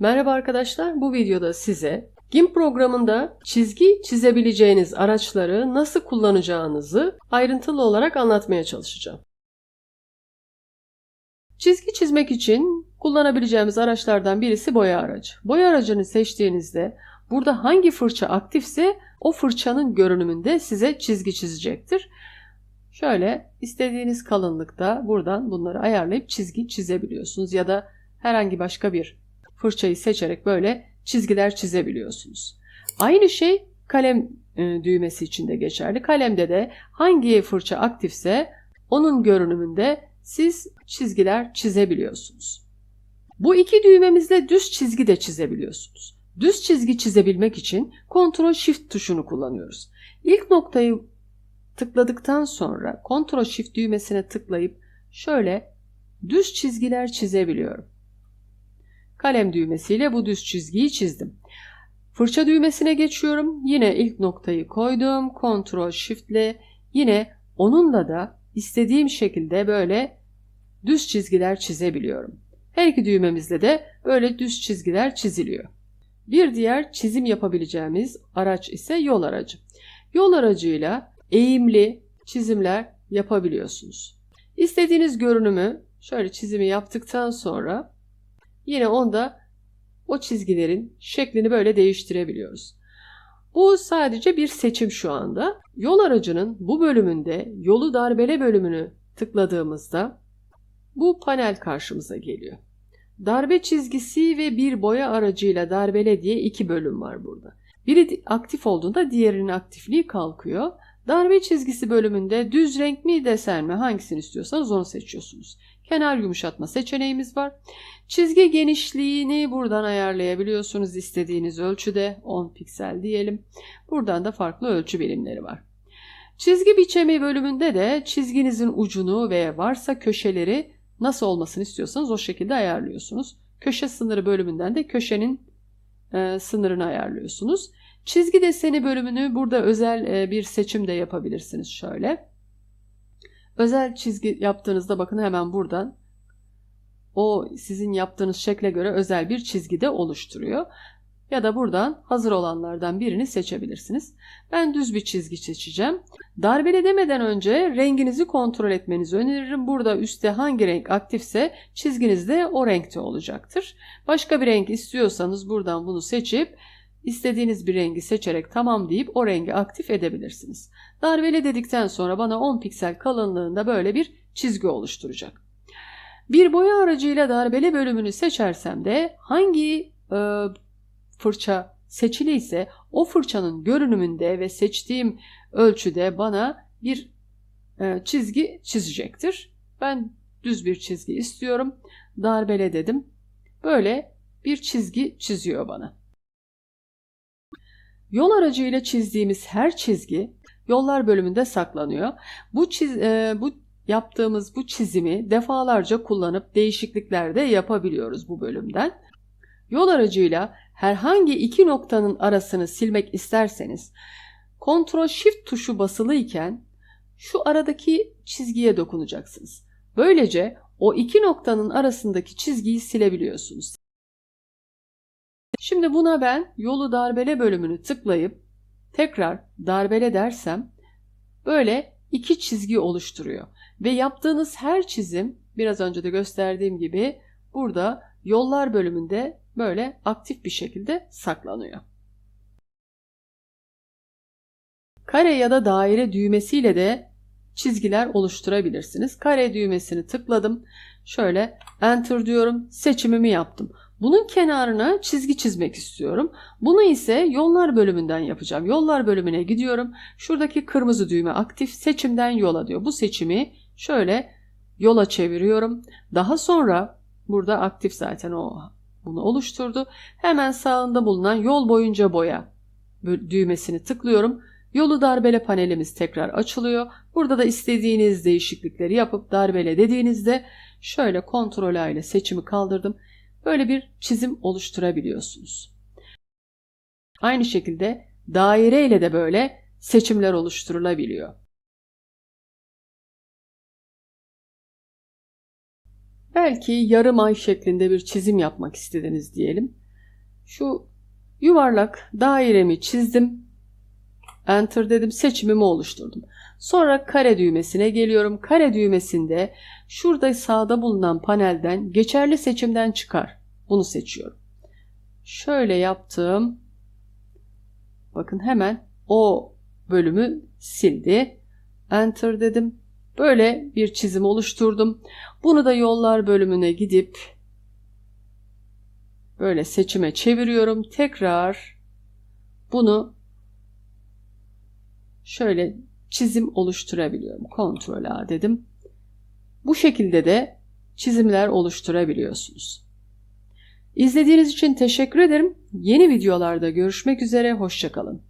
Merhaba arkadaşlar, bu videoda size GIMP programında çizgi çizebileceğiniz araçları nasıl kullanacağınızı ayrıntılı olarak anlatmaya çalışacağım. Çizgi çizmek için kullanabileceğimiz araçlardan birisi boya aracı. Boya aracını seçtiğinizde burada hangi fırça aktifse o fırçanın görünümünde size çizgi çizecektir. Şöyle istediğiniz kalınlıkta buradan bunları ayarlayıp çizgi çizebiliyorsunuz ya da herhangi başka bir fırçayı seçerek böyle çizgiler çizebiliyorsunuz. Aynı şey kalem e, düğmesi için de geçerli. Kalemde de hangi fırça aktifse onun görünümünde siz çizgiler çizebiliyorsunuz. Bu iki düğmemizle düz çizgi de çizebiliyorsunuz. Düz çizgi çizebilmek için Ctrl Shift tuşunu kullanıyoruz. İlk noktayı tıkladıktan sonra Ctrl Shift düğmesine tıklayıp şöyle düz çizgiler çizebiliyorum. Kalem düğmesiyle bu düz çizgiyi çizdim. Fırça düğmesine geçiyorum. Yine ilk noktayı koydum. Ctrl Shift ile yine onunla da istediğim şekilde böyle düz çizgiler çizebiliyorum. Her iki düğmemizle de böyle düz çizgiler çiziliyor. Bir diğer çizim yapabileceğimiz araç ise yol aracı. Yol aracıyla eğimli çizimler yapabiliyorsunuz. İstediğiniz görünümü şöyle çizimi yaptıktan sonra yine onda o çizgilerin şeklini böyle değiştirebiliyoruz. Bu sadece bir seçim şu anda. Yol aracının bu bölümünde yolu darbele bölümünü tıkladığımızda bu panel karşımıza geliyor. Darbe çizgisi ve bir boya aracıyla darbele diye iki bölüm var burada. Biri aktif olduğunda diğerinin aktifliği kalkıyor. Darbe çizgisi bölümünde düz renk mi desen mi hangisini istiyorsanız onu seçiyorsunuz. Kenar yumuşatma seçeneğimiz var. Çizgi genişliğini buradan ayarlayabiliyorsunuz istediğiniz ölçüde 10 piksel diyelim. Buradan da farklı ölçü birimleri var. Çizgi biçemi bölümünde de çizginizin ucunu ve varsa köşeleri nasıl olmasını istiyorsanız o şekilde ayarlıyorsunuz. Köşe sınırı bölümünden de köşenin e, sınırını ayarlıyorsunuz. Çizgi deseni bölümünü burada özel e, bir seçim de yapabilirsiniz şöyle. Özel çizgi yaptığınızda bakın hemen buradan o sizin yaptığınız şekle göre özel bir çizgi de oluşturuyor. Ya da buradan hazır olanlardan birini seçebilirsiniz. Ben düz bir çizgi seçeceğim. Darbeli demeden önce renginizi kontrol etmenizi öneririm. Burada üstte hangi renk aktifse çizginiz de o renkte olacaktır. Başka bir renk istiyorsanız buradan bunu seçip istediğiniz bir rengi seçerek tamam deyip o rengi aktif edebilirsiniz. Darbeli dedikten sonra bana 10 piksel kalınlığında böyle bir çizgi oluşturacak. Bir boya aracıyla darbeli bölümünü seçersem de hangi e, fırça seçili ise o fırçanın görünümünde ve seçtiğim ölçüde bana bir e, çizgi çizecektir. Ben düz bir çizgi istiyorum. Darbele dedim. Böyle bir çizgi çiziyor bana. Yol aracıyla çizdiğimiz her çizgi yollar bölümünde saklanıyor. Bu çiz, e, bu yaptığımız bu çizimi defalarca kullanıp değişiklikler de yapabiliyoruz bu bölümden. Yol aracıyla herhangi iki noktanın arasını silmek isterseniz Ctrl Shift tuşu basılı iken şu aradaki çizgiye dokunacaksınız. Böylece o iki noktanın arasındaki çizgiyi silebiliyorsunuz. Şimdi buna ben yolu darbele bölümünü tıklayıp tekrar darbele dersem böyle iki çizgi oluşturuyor. Ve yaptığınız her çizim biraz önce de gösterdiğim gibi burada yollar bölümünde böyle aktif bir şekilde saklanıyor. Kare ya da daire düğmesiyle de çizgiler oluşturabilirsiniz. Kare düğmesini tıkladım. Şöyle enter diyorum. Seçimimi yaptım. Bunun kenarına çizgi çizmek istiyorum. Bunu ise yollar bölümünden yapacağım. Yollar bölümüne gidiyorum. Şuradaki kırmızı düğme aktif seçimden yola diyor. Bu seçimi şöyle yola çeviriyorum. Daha sonra burada aktif zaten o bunu oluşturdu. Hemen sağında bulunan yol boyunca boya düğmesini tıklıyorum. Yolu darbele panelimiz tekrar açılıyor. Burada da istediğiniz değişiklikleri yapıp darbele dediğinizde şöyle kontrol A ile seçimi kaldırdım. Böyle bir çizim oluşturabiliyorsunuz. Aynı şekilde daire ile de böyle seçimler oluşturulabiliyor. Belki yarım ay şeklinde bir çizim yapmak istediniz diyelim. Şu yuvarlak dairemi çizdim. Enter dedim. Seçimimi oluşturdum. Sonra kare düğmesine geliyorum. Kare düğmesinde şurada sağda bulunan panelden geçerli seçimden çıkar. Bunu seçiyorum. Şöyle yaptım. Bakın hemen o bölümü sildi. Enter dedim. Böyle bir çizim oluşturdum. Bunu da yollar bölümüne gidip böyle seçime çeviriyorum. Tekrar bunu şöyle çizim oluşturabiliyorum. Ctrl A dedim. Bu şekilde de çizimler oluşturabiliyorsunuz. İzlediğiniz için teşekkür ederim. Yeni videolarda görüşmek üzere. Hoşçakalın.